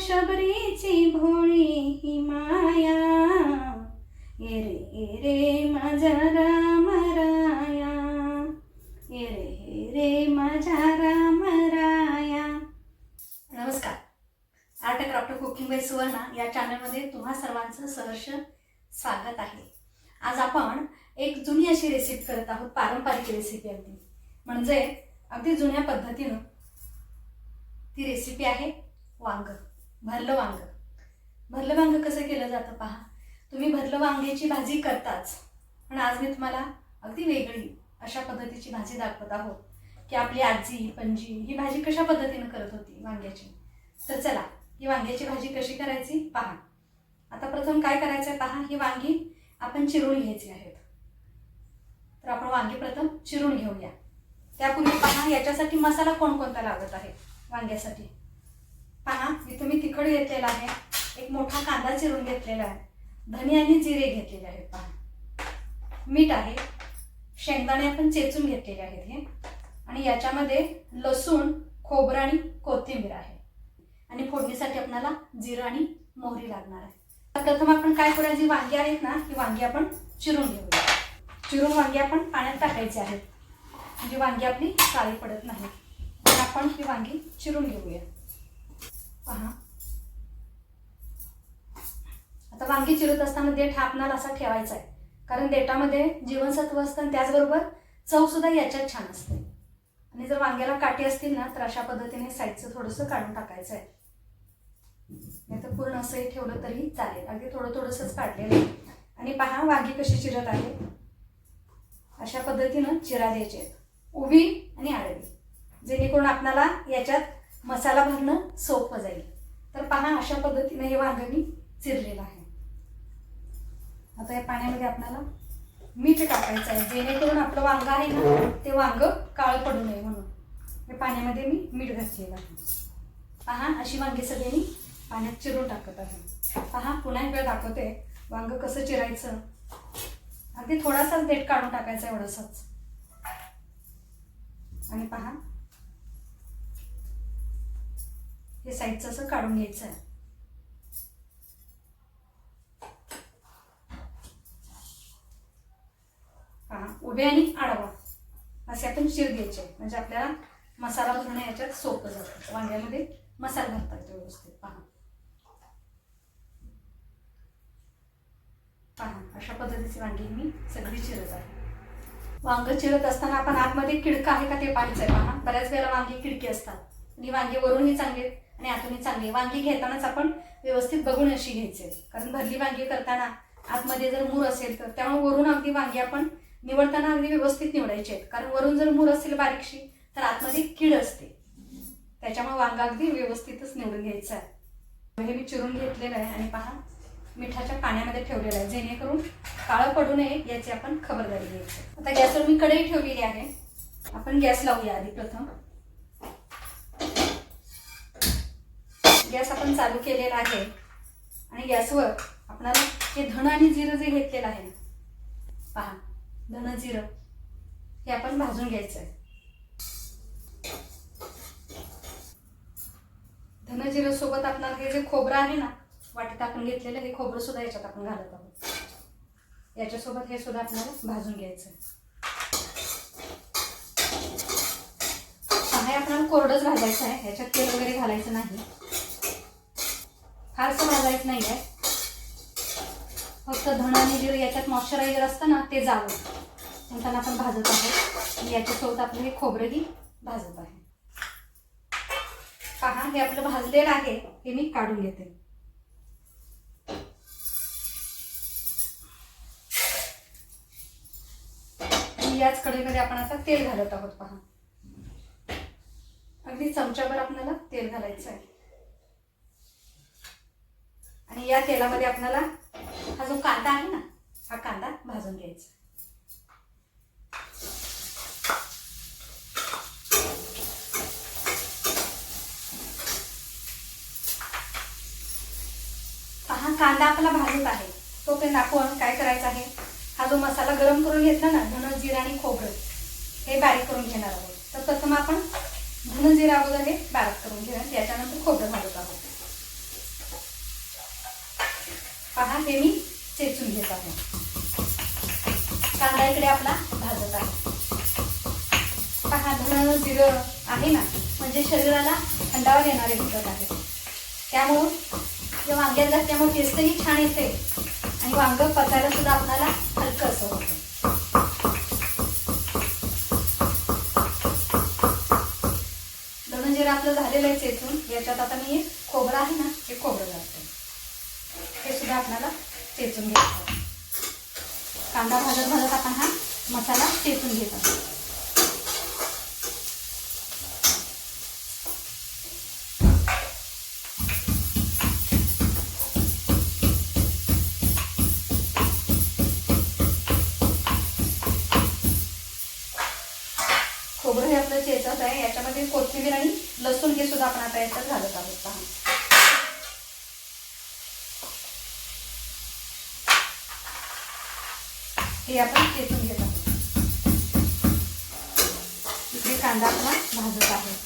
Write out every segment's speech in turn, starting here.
शबरीची भोळी ही माया. Array रे माझा राम राया. Array रे रे माझा राम राया. नमस्कार. Art and craft cooking by Suvarna या चॅनलमध्ये तुम्हा सर्वांचं सहर्ष स्वागत आहे. आज आपण एक जुनी अशी रेसिपी करत आहोत पारंपरिक रेसिपी अगदी. म्हणजे अगदी जुन्या पद्धतीनं ती रेसिपी आहे वांग. भरलं वांग. भरलं वांग कसं केलं जातं पहा? तुम्ही भरलं वांग्याची भाजी करताच. पण आज मी तुम्हाला अगदी वेगळी अशा पद्धतीची भाजी दाखवत आहोत. की आपली आजी पणजी ही भाजी कशा पद्धतीनं करत होती वांग्याची? तर चला ही वांग्याची भाजी कशी करायची पहा. आता प्रथम काय करायचं आहे पहा? ही वांगी आपण चिरून घ्यायची आहेत. तर आपण वांगी प्रथम चिरून घेऊया. त्यापूर्वी पहा याच्यासाठी मसाला कोणकोणता लागत आहे वांग्यासाठी? पहा इथं मी तिखट घेतलेला आहे. एक मोठा कांदा चिरून घेतलेला आहे. धने आणि जिरे घेतलेले आहेत पहा. मीठ आहे. शेंगदाणे आपण चेचून घेतलेले आहेत हे. आणि याच्यामध्ये लसूण खोबरं आणि कोथिंबीर आहे. आणि फोडणीसाठी आपल्याला जिरं आणि मोहरी लागणार आहे. प्रथम आपण काय करूया जी वांगी आहेत ना ही वांगी आपण चिरून घेऊया. चिरून वांगी आपण पाण्यात टाकायची आहेत. म्हणजे वांगी आपली काळी पडत नाही तर आपण ही वांगी चिरून घेऊया. पहा. आता वांगी चिरत असताना देठ हा आपणाला असा ठेवायचा आहे कारण देठामध्ये जीवनसत्व असतं आणि त्याचबरोबर चव सुद्धा याच्यात छान असते. आणि जर वांग्याला काठी असतील ना तर अशा पद्धतीने साईडचं थोडंसं काढून टाकायचं आहे नाही तर पूर्ण असंही ठेवलं तरी चालेल. अगदी थोडं थोडंसंच काढलेलं आहे. आणि पहा वांगी कशी चिरत आहे. अशा पद्धतीनं चिरा द्यायचे. आहेत उभी आणि आडवी. जेणेकरून आपणाला याच्यात मसाला भरणं सोपं जाईल. तर पहा अशा पद्धतीने हे वांग मी चिरलेलं आहे. आता या पाण्यामध्ये आपल्याला मीठ टाकायचं आहे. जेणेकरून आपलं वांग आहे ना ते वांग काळं पडू नये म्हणून. या पाण्यामध्ये मी मीठ घातलेलं आहे. पहा अशी वांगी मी पाण्यात चिरून टाकत आहे. पहा पुन्हा एक वेळ दाखवते. वांग कसं चिरायचं? अगदी थोडासाच देठ काढून टाकायचा एवढंसच. आणि पहा हे साईडचं असं काढून घ्यायचं आहे. हा उभे आणि आडवा. असे आपण शिर घ्यायचे. म्हणजे आपल्याला मसाला भरणं याच्यात सोपं जातं. वांग्यामध्ये मसाला घालता येतो व्यवस्थित. पहा. पहा अशा पद्धतीची वांगी मी सगळी चिरत आहे. वांग चिरत असताना आपण आतमध्ये किडका आहे का ते पाहायचं आहे पहा बऱ्याच वेळेला वांगी खिडकी असतात. आणि वांगे वरूनही चांगले आहेत आणि आतूनही चांगली वांगी घेतानाच आपण व्यवस्थित बघून अशी घ्यायचे. कारण भरली वांगी करताना आतमध्ये जर मूर असेल तर त्यामुळे वरून अगदी वांगी आपण निवडताना अगदी व्यवस्थित निवडायचे आहेत. कारण वरून जर मूर असेल बारीकशी तर आतमध्ये कीड असते. त्याच्यामुळे वांगा अगदी व्यवस्थितच निवडून घ्यायचं आहे. हे मी चिरून घेतलेलं आहे आणि पहा मिठाच्या पाण्यामध्ये ठेवलेलं आहे. जेणेकरून काळं पडू नये याची आपण खबरदारी घ्यायची आता गॅसवर मी कढई ठेवलेली आहे. आपण गॅस लावूया आधी प्रथम. गॅस आपण चालू केलेला आहे. आणि गॅसवर आपणाला हे धण आणि जिरं जे घेतलेलं आहे पहा धण जिरं हे आपण भाजून घ्यायचं आहे धन जिरं सोबत आपल्याला हे जे खोबरं आहे ना वाटेत आपण घेतलेलं हे खोबरं सुद्धा याच्यात आपण घालत आहोत. याच्यासोबत हे सुद्धा आपल्याला भाजून घ्यायचं आहे आपल्याला कोरडंच भाजायचं आहे. ह्याच्यात तेल वगैरे घालायचं नाही. फारसं भाजायचं नाही आहे फक्त धण आणि जिरं याच्यात मॉइश्चरायझर असतं ना ते जावं. त्यांना आपण भाजत आहोत. आणि याच्यासोबत आपलं हे खोबरंही भाजत आहे. पहा हे आपलं भाजलेलं आहे. हे मी काढून घेते. याच कढईमध्ये आपण आता तेल घालत आहोत पहा. अगदी चमच्याभर आपल्याला तेल घालायचं आहे. आणि या तेलामध्ये आपल्याला हा जो कांदा आहे ना हा कांदा भाजून घ्यायचा. हा कांदा आपला भाजत आहे. तोपर्यंत आपण काय करायचं आहे? हा जो मसाला गरम करून घेतला ना धन जिरा आणि खोबरं हे बारीक करून घेणार आहोत. तर प्रथम आपण धन जिरा अगोदर हे बारीक करून घेणार त्याच्यानंतर खोबरं घालत आहोत. पहा हे मी चेचून घेत आहे. कांदा इकडे आपला भाजत आहे. पहा धन जिरं आहे ना म्हणजे शरीराला थंडावा देणारे घटक आहे त्यामुळं जे वांग्यात घातल्यामुळे टेस्टही छान येते. आणि वांग पचायला सुद्धा आपल्याला हलकं असं होतं. धन आपलं झालेलं आहे चेचून. याच्यात आता मी खोबरं आहे ना हे खोबरं घालते. सुद्धा आपल्याला चेचून घ्यायचा कांदा भाजत भाजत आपण हा मसाला चेचून घेत आहोत. खोबरं हे आपलं चेचत आहे. याच्यामध्ये कोथिंबीर आणि लसूण हे सुद्धा आपण आता याच्यात घालत आहोत. पहा. हे आपण चेचून घेत आहोत. इकडे कांदा आपला भाजत आहे.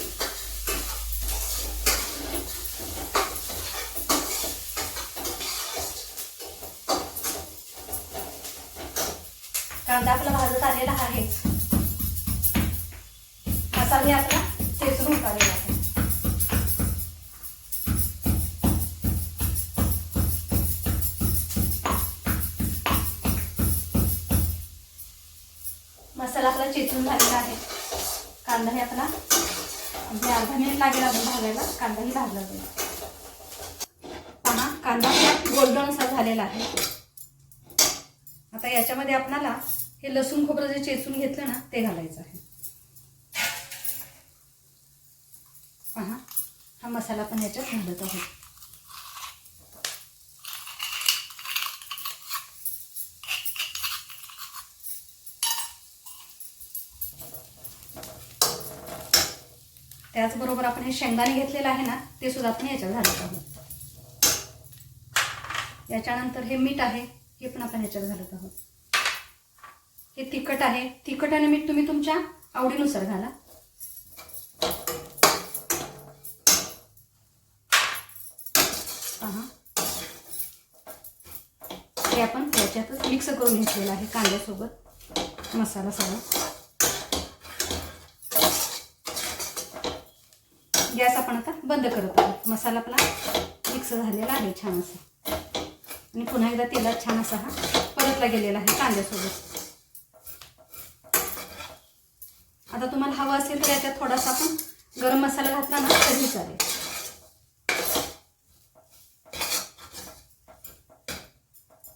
कांदा आपला भाजत आलेला आहेच मसाले आपला चेचून काढलेला चेचून झालेला आहे. कांदाही आपला म्हणजे अर्धा मिनिट लागेल अजून भाजायला. कांदाही भाजला जाईल. पहा कांदा गोल्डन असा झालेला आहे. आता याच्यामध्ये आपल्याला हे लसूण खोबरं जे चेचून घेतलं ना ते घालायचं आहे. पहा हा मसाला पण याच्यात घालत आहोत. त्याचबरोबर आपण हे शेंगदाणे घेतलेलं आहे ना ते सुद्धा आपण याच्यात घालत आहोत. याच्यानंतर हे मीठ आहे हे पण आपण याच्यात घालत आहोत. हे तिखट आहे तिखट आणि मीठ तुम्ही तुमच्या आवडीनुसार घाला. हे आपण याच्यातच मिक्स करून घेतलेलं आहे कांद्यासोबत मसाला सगळा गॅस आपण आता बंद करत आहोत. मसाला आपला मिक्स झालेला आहे छान असा आणि पुन्हा एकदा तेलात छान असा हा परतला गेलेला आहे कांद्यासोबत. आता तुम्हाला हवं असेल तर याच्यात थोडासा आपण गरम मसाला घातला ना तरी चालेल.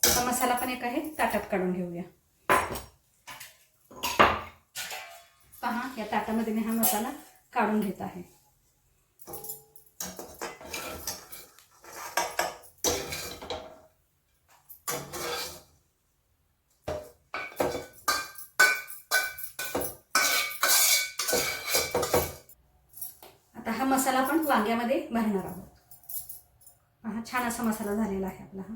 आता मसाला पण एक आहे ताटात काढून घेऊया. पहा या ताटामध्ये मी हा मसाला काढून घेत आहे. भरणार आहोत. हा छान असा मसाला झालेला आहे आपला हा.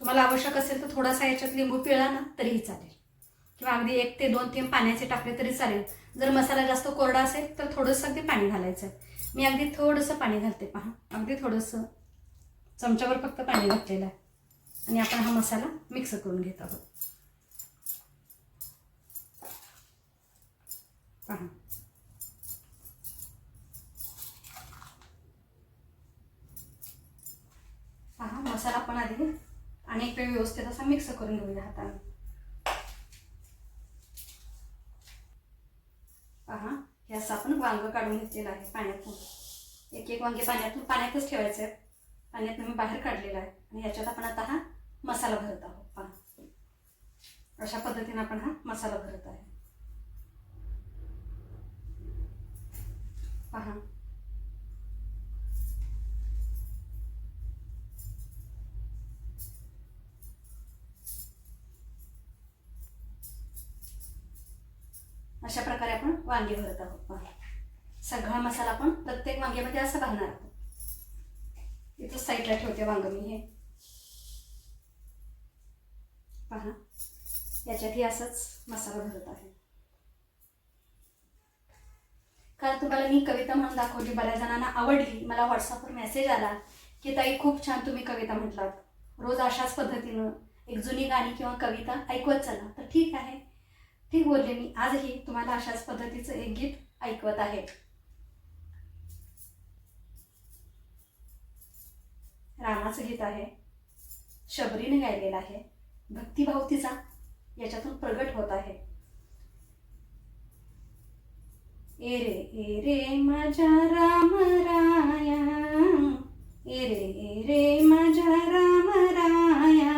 तुम्हाला आवश्यक असेल तर थोडासा याच्यात लिंबू पिळा ना तरीही चालेल. किंवा अगदी एक ते दोन थेंब पाण्याचे टाकले तरी चालेल. जर मसाला जास्त कोरडा असेल तर थोडंसं अगदी पाणी घालायचं आहे मी अगदी थोडंसं पाणी घालते पहा. अगदी थोडंसं. चमच्यावर फक्त पाणी घातलेलं आहे. आणि आपण हा मसाला मिक्स करून घेत आहोत. पहा. पहा मसाला पण आधी आणि एक वेळ व्यवस्थित असा मिक्स करून घेऊया हाताने. पहा हे असं आपण वांग काढून घेतलेलं आहे पाण्यातून. एक एक वांगे पाण्यातून पाण्यातच ठेवायचे आहेत. पाण्यातून मी बाहेर काढलेलं आहे. आणि ह्याच्यात आपण आता हा मसाला भरत आहोत. पहा. अशा पद्धतीने आपण हा मसाला भरत आहे. पहा. अशा प्रकारे आपण वांगे भरत आहोत पहा. सगळा मसाला आपण प्रत्येक वांग्यामध्ये असं घालणार आहोत. इथं साईडला ठेवते वांग मी हे. पहा. याच्यातही असंच मसाला भरत आहे. काल तुम्हाला मी कविता म्हणून दाखवली बऱ्याच जणांना आवडली. मला व्हॉट्सअपवर मेसेज आला की ताई खूप छान तुम्ही कविता म्हटलात. रोज अशाच पद्धतीनं एक जुनी गाणी किंवा कविता ऐकवत चला. तर ठीक आहे. ठीक बोलले मी. आजही तुम्हाला अशाच पद्धतीचं एक गीत ऐकवत आहे. रामाचं गीत आहे. शबरीने गायलेलं आहे. भक्तिभाव तिचा याच्यातून प्रगट होत आहे. ए रे ए रे माझ्या राम राया. ए रे ए रे माझ्या राम राया.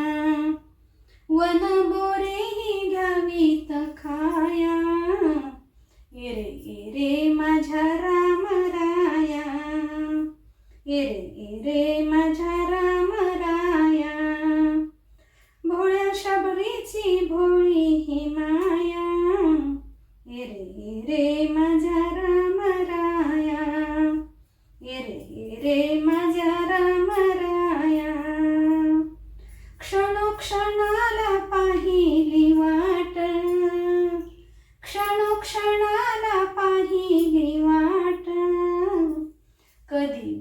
वन बोरे ही घ्यावीत खाया ए रे रे माझ्या रामराया. राया ए रे माझ्या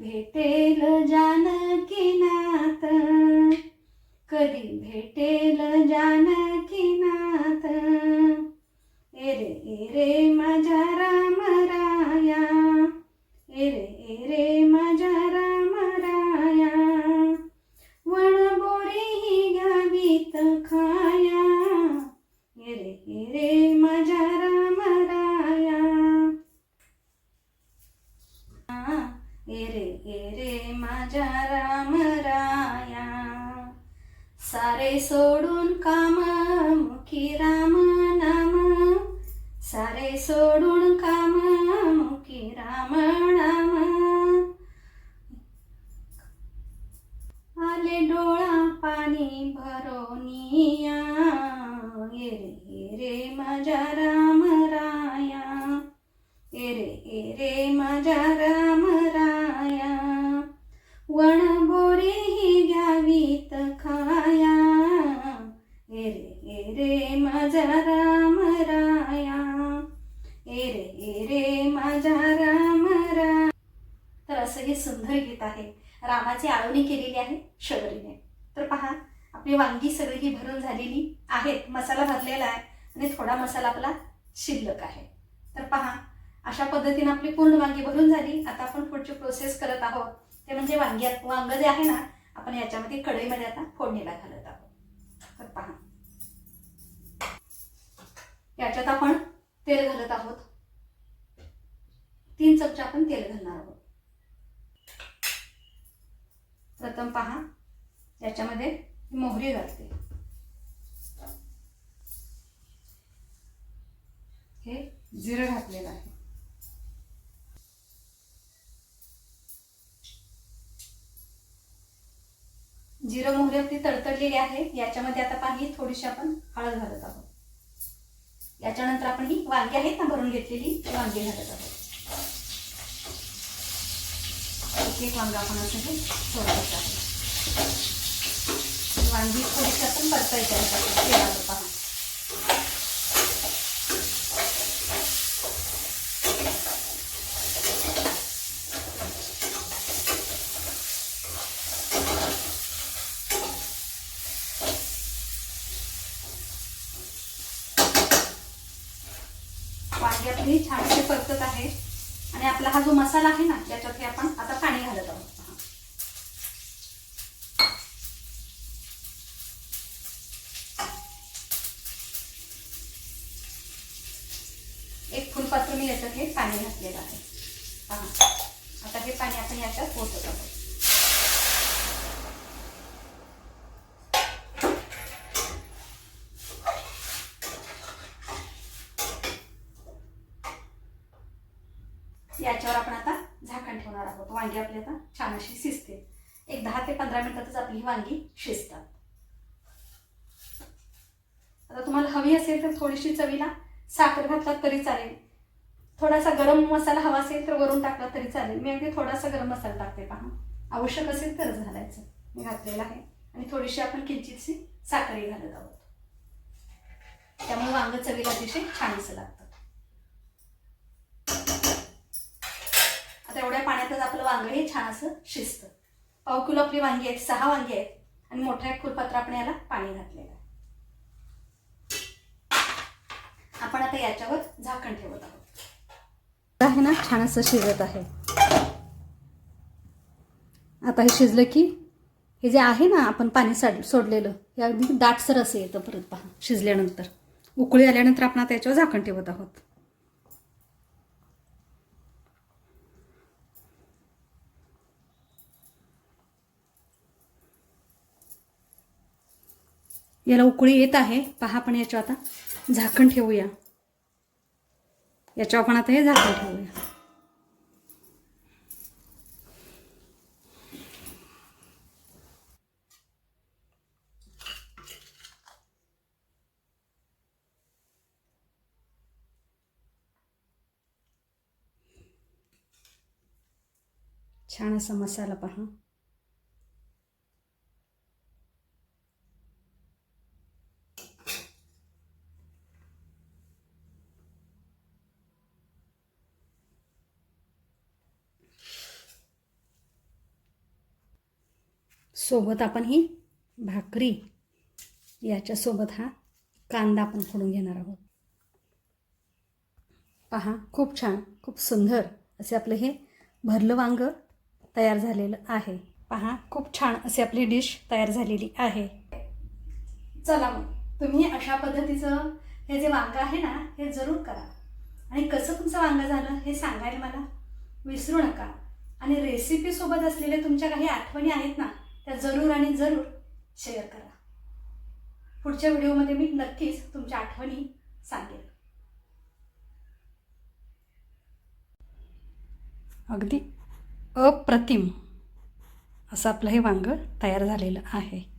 भेटेल जानकीनाथ. कधी भेटेल सारे सोडून काम मुखी राम नाम. सारे सोडून काम मुखी राम नाम. आले डोळा पाणी भरोनिया ए रे ए रे माझ्या राम राया. ए रे ए रे माझ्या राम मसाला आपला शिल्लक आहे. तर पहा अशा पद्धतीने आपली पूर्ण वांगी भरून झाली. आता आपण पुढची प्रोसेस करत आहोत. ते म्हणजे वांग्यात वांग जे आहे ना आपण याच्यामध्ये कढईमध्ये आता फोडणीला घालत आहोत. तर पहा. याच्यात आपण तेल घालत आहोत. तीन चमचे आपण तेल घालणार आहोत. प्रथम पहा याच्यामध्ये मोहरी घालते हे जिरं घातलेलं आहे जिरं आपली तडतडलेली आहे. याच्यामध्ये आता पाही थोडीशी आपण हळद घालत आहोत. याच्यानंतर आपण ही वांगी आहेत ना भरून घेतलेली ती वांगी घालत आहोत. एक एक वांगा आपण असं हे सोडायचं आहे वांगी थोडीशी आपण परतायची आहे तेलावर पहा वांगी आपली परतत आहे. आणि आपला हा जो मसाला आहे ना त्याच्यात हे आपण आता पाणी घालत आहोत. एक फुलपात्र मी याच्यात हे पाणी घातलेलं आहे. आता हे पाणी आपण याच्यात पोचत आहोत. याच्यावर आपण आता झाकण ठेवणार आहोत. वांगी आपली आता छान अशी शिजते. एक दहा ते पंधरा मिनिटातच आपली ही वांगी शिजतात. आता तुम्हाला हवी असेल तर थोडीशी चवीला साखर घातलात तरी चालेल. थोडासा गरम मसाला हवा असेल तर वरून टाकला तरी चालेल. मी अगदी थोडासा गरम मसाला टाकते पहा. आवश्यक असेल तरच घालायचं. मी घातलेलं आहे. आणि थोडीशी आपण किंचितशी साखरही घालत आहोत. त्यामुळे वांग चवीला अतिशय छान लागतं. तेवढ्या एवढ्या पाण्यातच आपलं वांगं हे छान असं शिजतं. पाव किलो आपली वांगी आहेत सहा वांगी आहेत आणि मोठ्या एक आपण याला पाणी घातलेलं आहे. आपण आता याच्यावर झाकण ठेवत आहोत. आहे ना छान असं शिजत आहे. आता हे शिजलं की हे जे आहे ना आपण पाणी साड सोडलेलं हे अगदी दाटसर असं येतं परत पहा शिजल्यानंतर. उकळी आल्यानंतर आपण आता याच्यावर झाकण ठेवत आहोत. याला उकळी येत आहे. पहा आपण याच्यावर आता झाकण ठेवूया. याच्यावर आपण आता हे झाकण ठेवूया. छान असा मसाला पहा. सोबत आपण ही भाकरी याच्यासोबत हा कांदा आपण फोडून घेणार आहोत. पहा खूप छान खूप सुंदर असे आपलं हे भरलं वांग तयार झालेलं आहे. पहा खूप छान अशी आपली डिश तयार झालेली आहे. चला मग तुम्ही अशा पद्धतीचं हे जे वांग आहे ना हे जरूर करा. आणि कसं तुमचं वांग झालं हे सांगायला मला विसरू नका. आणि रेसिपीसोबत असलेल्या तुमच्या काही आठवणी आहेत ना त्या जरूर आणि जरूर शेअर करा. पुढच्या व्हिडिओमध्ये मी नक्कीच तुमच्या आठवणी सांगेन. अगदी अप्रतिम असं आपलं हे वांगं तयार झालेलं आहे.